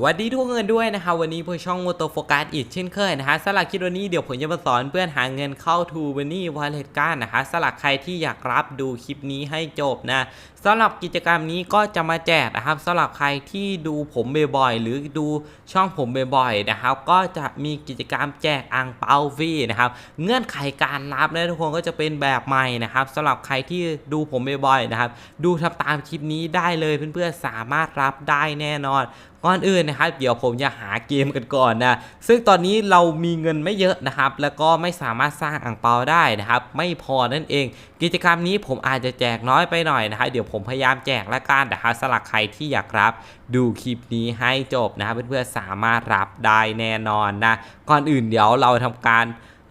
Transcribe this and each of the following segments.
สวัสดีทุกคนด้วยนะครับวันนี้พวกช่องโมโตโฟกัสอีกเช่นเคยนะฮะสำหรับคลิปวันนี้เดี๋ยวผมจะมาสอนเพื่อนหาเงินเข้าทูบันนี่วอลเล็ตกันนะฮะสำหรับใครที่อยากรับดูคลิปนี้ให้จบนะสำหรับกิจกรรมนี้ก็จะมาแจกนะครับสำหรับใครที่ดูผมบ่อยๆหรือดูช่องผมบ่อยๆนะครับ ก็จะมีกิจกรรมแจกอ่างเปาฟรีนะครับเงื่อนไขการรับนะทุกคนก็จะเป็นแบบใหม่นะครับสำหรับใครที่ดูผมบ่อยๆนะครับ ดูทำตามคลิปนี้ได้เลยเพื่อนๆสามารถรับได้แน่นอนก่อนอื่นนะครับเดี๋ยวผมจะหาเกมกันก่อนนะซึ่งตอนนี้เรามีเงินไม่เยอะนะครับ แล้วก็ไม่สามารถสร้างอ่างเปาได้นะครับ ไม่พอนั่นเอง กิจกรรมนี้ผมอาจจะแจกน้อยไปหน่อยนะครับเดี๋ยวผมพยายามแจกละกันนะครับสำหรับใครที่อยากรับ ดูคลิปนี้ให้จบนะครับเพื่อนๆสามารถรับได้แน่นอนนะก่อนอื่นเดี๋ยวเราทำการ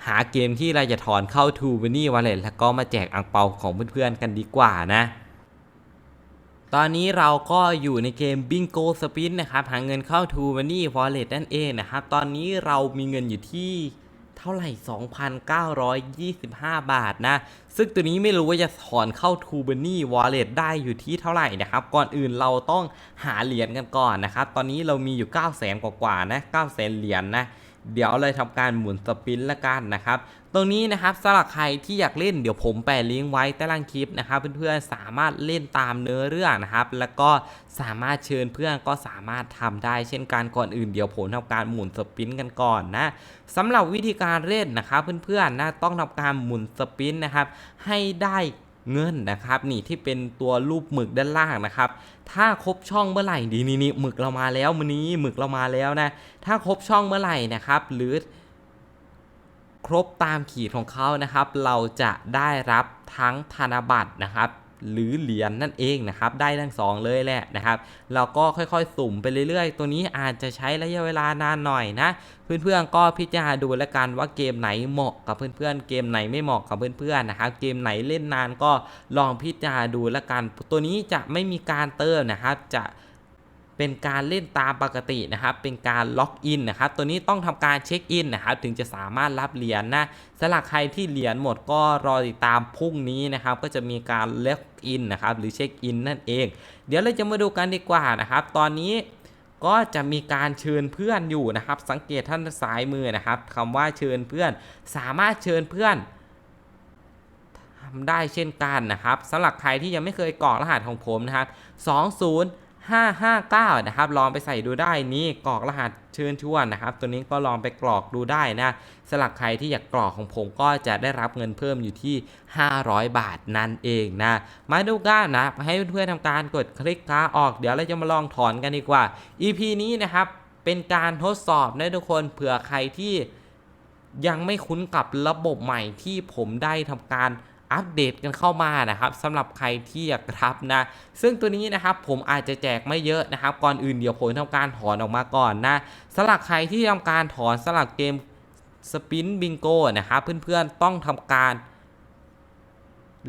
หาเกมที่เราจะถอนเข้า t ู b นี่วอลเล็ตแล้วก็มาแจกอ่างเปาของเพื่อนๆกันดีกว่านะ ตอนนี้เราก็อยู่ในเกม Bingo Spin นะครับ หาเงินเข้า t ู Money Wallet นั่นเองนะครับ ตอนนี้เรามีเงินอยู่ที่เท่าไหร่ 2,925 บาทนะ ซึ่งตัวนี้ไม่รู้ว่าจะถอนเข้า t ู Money Wallet ได้อยู่ที่เท่าไหร่นะครับ ก่อนอื่นเราต้องหาเหรียญกันก่อนนะครับ ตอนนี้เรามีอยู่ 9 0 0 0 0 0กว่าๆนะ 9 0 0 0 0 เหรียญนะ เดี๋ยวเลยทำการหมุนสปินละกันนะครับ ตรงนี้นะครับสำหรับใครที่อยากเล่นเดี๋ยวผมแปะลิงก์ไว้ใต้ล่างคลิปนะครับเพื่อนๆสามารถเล่นตามเนื้อเรื่องนะครับ แล้วก็สามารถเชิญเพื่อนก็สามารถทำได้ เช่นกันก่อนอื่นเดี๋ยวผมทำการหมุนสปินกันก่อนนะสำหรับวิธีการเล่นนะครับเพื่อนๆนะต้องทำการหมุนสปินนะครับ ให้ได้เงินนะครับ นี่ที่เป็นตัวรูปหมึกด้านล่างนะครับ ถ้าครบช่องเมื่อไหร่ดีนี่นี่หมึกเรามาแล้วมือนี้หมึกเรามาแล้วนะ ถ้าครบช่องเมื่อไหร่นะครับ หรือ ครบตามขีดของเขานะครับ เราจะได้รับทั้งธนบัตรนะครับ หรือเหรียญนนั่นเองนะครับ ได้ทั้งสองเลยแหละนะครับ เราก็ค่อยๆ สุ่มไปเรื่อยๆ ตัวนี้อาจจะใช้ระยะเวลานานหน่อยนะ เพื่อนๆ ก็พิจารณาดูแล้วกันว่าเกมไหนเหมาะกับเพื่อนๆ เกมไหนไม่เหมาะกับเพื่อนๆ นะครับ เกมไหนเล่นนานก็ลองพิจารณาดูแล้วกัน ตัวนี้จะไม่มีการเติมนะครับ จะ เป็นการเล่นตามปกตินะครับ เป็นการล็อกอินนะครับ ตัวนี้ต้องทำการเช็คอินนะครับ ถึงจะสามารถรับเหรียญนะสำหรับใครที่เหรียญหมดก็รอติดตามพรุ่งนี้นะครับ ก็จะมีการล็อกอินนะครับ หรือเช็คอินนั่นเอง เดี๋ยวเราจะมาดูกันดีกว่านะครับ ตอนนี้ก็จะมีการเชิญเพื่อนอยู่นะครับ สังเกตท่านซ้ายมือนะครับคำว่าเชิญเพื่อน สามารถเชิญเพื่อนทำได้เช่นกันนะครับสำหรับใครที่ยังไม่เคยกรอกรหัสของผมนะครับ 559 นะครับ ลองไปใส่ดูได้นี่กรอกรหัสเชิญชวนนะครับ ตัวนี้ก็ลองไปกรอกดูได้นะสำหรับใครที่อยากกรอกของผมก็จะได้รับเงินเพิ่มอยู่ที่ 500 บาทนั่นเองนะ มาดูกันนะ ให้เพื่อนๆทำการกดคลิกค้าออก เดี๋ยวเราจะมาลองถอนกันดีกว่า EP นี้นะครับเป็นการทดสอบนะทุกคนเผื่อใครที่ยังไม่คุ้นกับระบบใหม่ที่ผมได้ทำการ อัปเดตกันเข้ามานะครับสำหรับใครที่อยากรับนะ ซึ่งตัวนี้นะครับผมอาจจะแจกไม่เยอะนะครับ ก่อนอื่นเดี๋ยวผมทำการถอนออกมาก่อนนะสำหรับใครที่ทำการถอนสำหรับเกมสปินบิงโกนะครับเพื่อนๆต้องทำการ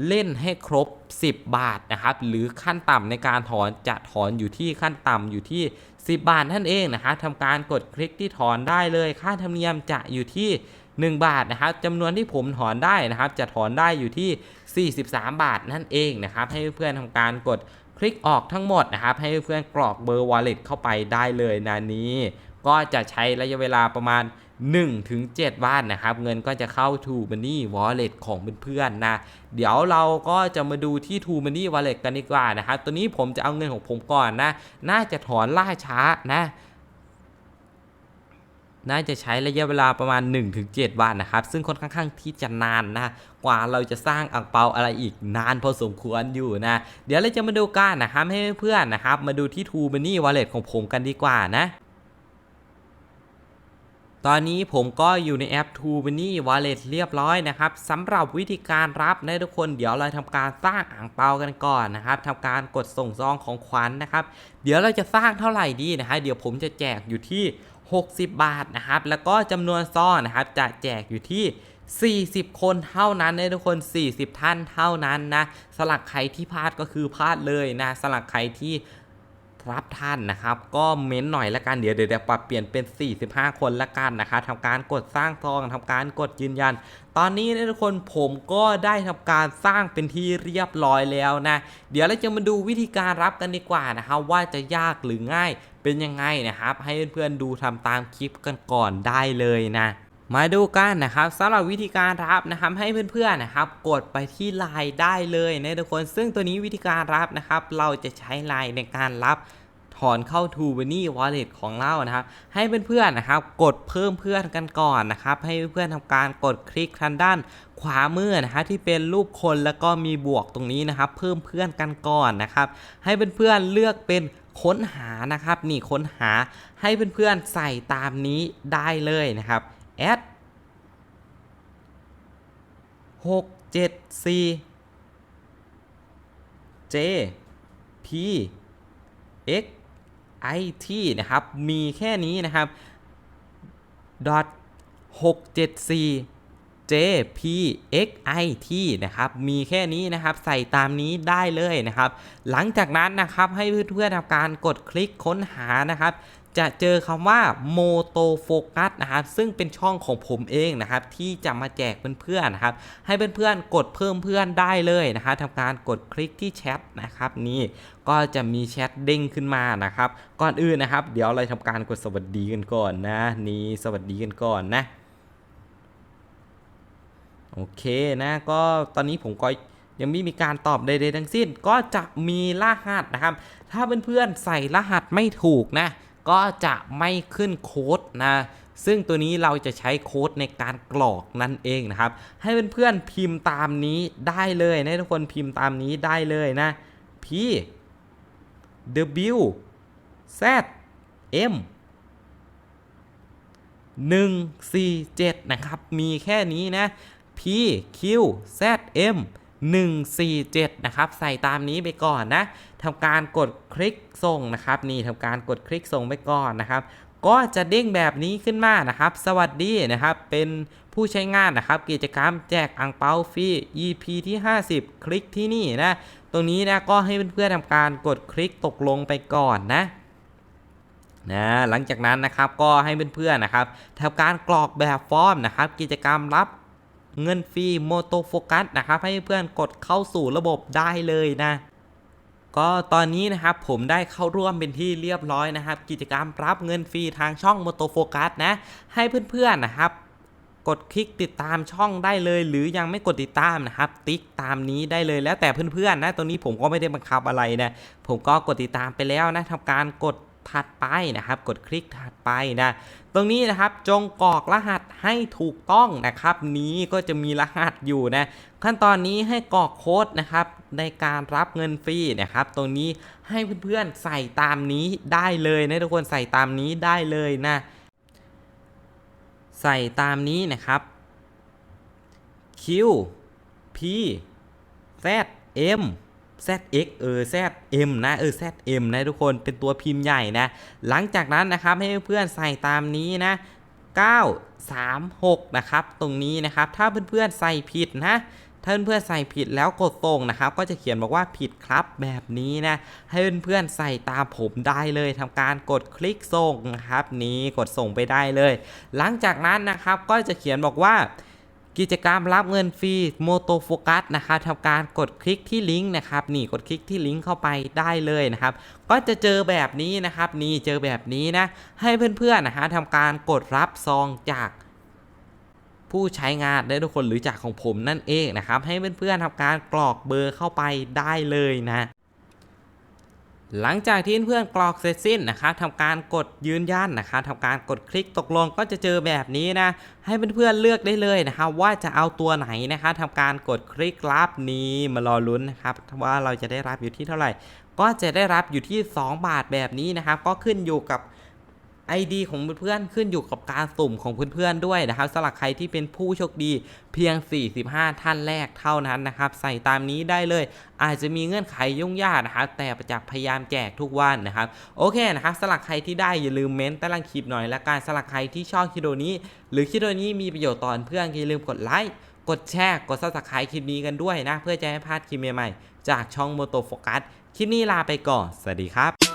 เล่นให้ครบ 10 บาทนะครับ หรือขั้นต่ำในการถอนจะถอนอยู่ที่ขั้นต่ำอยู่ที่ 10 บาทนั่นเองนะครับทำการกดคลิกที่ถอนได้เลย ค่าธรรมเนียมจะอยู่ที่ 1 บาทนะครับจำนวนที่ผมถอนได้นะครับ จะถอนได้อยู่ที่ 43 บาทนั่นเองนะครับ ให้เพื่อนๆทำการกดคลิกออกทั้งหมดนะครับ ให้เพื่อนๆกรอกเบอร์ wallet เข้าไปได้เลยนะนี้ ก็จะใช้ระยะเวลาประมาณ 1-7ถึง7วันนะครับ เงินก็จะเข้า t ู Money Wallet ของเพื่อนๆนะ เดี๋ยวเราก็จะมาดูที่ t ู Money Wallet กันดีกว่านะครับ ตัวนี้ผมจะเอาเงินของผมก่อนนะ น่าจะถอนล่าช้านะ น่าจะใช้ระยะเวลาประมาณ 1-7 วันนะครับ ซึ่งค่อนข้างที่จะนานนะกว่าเราจะสร้างอ่างเปาอะไรอีกนานพอสมควรอยู่นะ เดี๋ยวเราจะมาดูกันนะครับให้เพื่อนๆนะครับ มาดูที่ t ู Money Wallet ของผมกันดีกว่านะตอนนี้ผมก็อยู่ในแอป t ู b นี่ Wallet เรียบร้อยนะครับสำหรับวิธีการรับนะทุกคนเดี๋ยวเราทำการสร้างอ่างเปากันก่อนนะครับทำการกดส่งซองของขวัญนนะครับ เดี๋ยวเราจะสร้างเท่าไหร่ดีนะฮะเดี๋ยวผมจะแจกอยู่ที่ 60 บาทนะครับ แล้วก็จำนวนซองนะครับจะแจกอยู่ที่ 40 คนเท่านั้นนะทุกคน 40 ท่านเท่านั้นนะสลักใครที่พลาดก็คือพลาดเลยนะสลักใครที่ รับท่านนะครับ ก็เม้นหน่อยละกันเดี๋ยวเดี๋ยวเดี๋ยวปรับเปลี่ยนเป็น 45 คนละกันนะคะทำการกดสร้างซองทำการกดยืนยัน ตอนนี้นะทุกคนผมก็ได้ทำการสร้างเป็นที่เรียบร้อยแล้วนะ เดี๋ยวเราจะมาดูวิธีการรับกันดีกว่านะครับว่าจะยากหรือง่ายเป็นยังไงนะครับ ให้เพื่อนๆดูทำตามคลิปกันก่อนได้เลยนะ มาดูกันนะครับสำหรับวิธีการรับนะครับให้เพื่อนๆนะครับ กดไปที่ไลน์ได้เลยนะทุกคนซึ่งตัวนี้วิธีการรับนะครับ เราจะใช้ไลน์ในการรับถอนเข้า t ูบ n นี่ Wallet ของเรานะครับ ให้เพื่อนๆนะครับ กดเพิ่มเพื่อนกันก่อนนะครับ ให้เพื่อนๆทำการกดคลิกทางด้านขวามือนะครับที่เป็นรูปคนแล้วก็มีบวกตรงนี้นะครับ เพิ่มเพื่อนกันก่อนนะครับ ให้เพื่อนๆเลือกเป็นค้นหานะครับ นี่ค้นหาให้เพื่อนๆใส่ตามนี้ได้เลยนะครับ แอดหกเจ็ดสี่ J P X I T นะครับ มีแค่นี้นะครับ dot 6 7 4 J P X I T นะครับ มีแค่นี้นะครับ ใส่ตามนี้ได้เลยนะครับ หลังจากนั้นนะครับให้เพื่อนๆทำการกดคลิกค้นหานะครับ จะเจอคำว่าโมโตโฟกัสนะครับ ซึ่งเป็นช่องของผมเองนะครับ ที่จะมาแจกเพื่อนๆนะครับ ให้เพื่อนๆกดเพิ่มเพื่อนได้เลยนะครับทำการกดคลิกที่แชทนะครับนี่ก็จะมีแชทเด้งขึ้นมานะครับ ก่อนอื่นนะครับ เดี๋ยวเราทำการกดสวัสดีกันก่อนนะ นี่สวัสดีกันก่อนนะ โอเคนะก็ตอนนี้ผมก็ยังไม่มีการตอบใดๆทั้งสิ้น ก็จะมีรหัสนะครับ ถ้าเพื่อนๆใส่รหัสไม่ถูกนะ ก็จะไม่ขึ้นโค้ดนะ ซึ่งตัวนี้เราจะใช้โค้ดในการกรอกนั่นเองนะครับ ให้เพื่อนๆพิมพ์ตามนี้ได้เลยนะทุกคนพิมพ์ตามนี้ได้เลยนะ P W Z M 147 นะครับ มีแค่นี้นะ P Q Z M 147 นะครับ ใส่ตามนี้ไปก่อนนะทำการกดคลิกส่งนะครับนี่ทำการกดคลิกส่งไปก่อนนะครับ ก็จะเด้งแบบนี้ขึ้นมานะครับ สวัสดีนะครับ เป็นผู้ใช้งานนะครับ กิจกรรมแจกอังเปาฟรี EP ที่ 50 คลิกที่นี่นะ ตรงนี้นะก็ให้เพื่อนๆทำการกดคลิกตกลงไปก่อนนะนะหลังจากนั้นนะครับก็ให้เพื่อนๆนะครับทำการกรอกแบบฟอร์มนะครับ กิจกรรมรับ เงินฟรีโมโตโฟกัสนะครับให้เพื่อนกดเข้าสู่ระบบได้เลยนะ ก็ตอนนี้นะครับผมได้เข้าร่วมเป็นที่เรียบร้อยนะครับ กิจกรรมรับเงินฟรีทางช่องโมโตโฟกัสนะ ให้เพื่อนๆนะครับกดคลิกติดตามช่องได้เลย หรือยังไม่กดติดตามนะครับ ติ๊กตามนี้ได้เลยแล้วแต่เพื่อนๆนะตรงนี้ผมก็ไม่ได้บังคับอะไรนะผมก็กดติดตามไปแล้วนะทำการกด ถัดไปนะครับ กดคลิกถัดไปนะ ตรงนี้นะครับจงกรอกรหัสให้ถูกต้องนะครับ นี้ก็จะมีรหัสอยู่นะ ขั้นตอนนี้ให้กรอกโค้ดนะครับในการรับเงินฟรีนะครับ ตรงนี้ให้เพื่อนๆใส่ตามนี้ได้เลยนะทุกคนใส่ตามนี้ได้เลยนะ ใส่ตามนี้นะครับ Q P Z M ZX เออ ZM นะเออ ZM นะทุกคนเป็นตัวพิมพ์ใหญ่นะ หลังจากนั้นนะครับให้เพื่อนๆใส่ตามนี้นะ 9 3 6 นะครับ ตรงนี้นะครับถ้าเพื่อนๆใส่ผิดนะถ้าเพื่อนๆใส่ผิดแล้วกดส่งนะครับ ก็จะเขียนบอกว่าผิดครับแบบนี้นะ ให้เพื่อนๆใส่ตามผมได้เลยทำการกดคลิกส่งนะครับ นี้กดส่งไปได้เลย หลังจากนั้นนะครับก็จะเขียนบอกว่า กิจกรรมรับเงินฟรีโมโตโฟกัสนะครับทำการกดคลิกที่ลิงก์นะครับนี่กดคลิกที่ลิงก์เข้าไปได้เลยนะครับ ก็จะเจอแบบนี้นะครับนี่เจอแบบนี้นะ ให้เพื่อนๆนะฮะทำการกดรับซองจากผู้ใช้งานได้ทุกคนหรือจากของผมนั่นเองนะครับ ให้เพื่อนๆทำการกรอกเบอร์เข้าไปได้เลยนะ หลังจากที่เพื่อนกรอกเสร็จสิ้นนะครับทำการกดยืนยันนะครับทำการกดคลิกตกลงก็จะเจอแบบนี้นะให้เพื่อนๆเลือกได้เลยนะครับว่าจะเอาตัวไหนนะครับทำการกดคลิกรับนี้มารอลุ้นนะครับว่าเราจะได้รับอยู่ที่เท่าไหร่ ก็จะได้รับอยู่ที่ 2 บาทแบบนี้นะครับก็ขึ้นอยู่กับ ID ของเพื่อนๆขึ้นอยู่กับการสุ่มของเพื่อนๆด้วยนะครับสำหรับใครที่เป็นผู้โชคดีเพียง 45 ท่านแรกเท่านั้นนะครับใส่ตามนี้ได้เลย อาจจะมีเงื่อนไขยุ่งยากนะครับแต่ประจักษ์พยายามแจกทุกวันนะครับโอเคนะครับสำหรับใครที่ได้อย่าลืมเม้นต์ใต้ล่างคลิปหน่อยและกันสำหรับใครที่ชอบคลิปวิดีโอนี้ หรือคลิปวิดีโอนี้มีประโยชน์ต่อเพื่อนอย่าลืมกดไลค์กดแชร์กดซับสไครต์คลิปนี้กันด้วยนะ เพื่อจะให้พลาดคลิปใหม่ๆ จากช่องโมโตโฟกัสคลิปนี้ลาไปก่อน สวัสดีครับ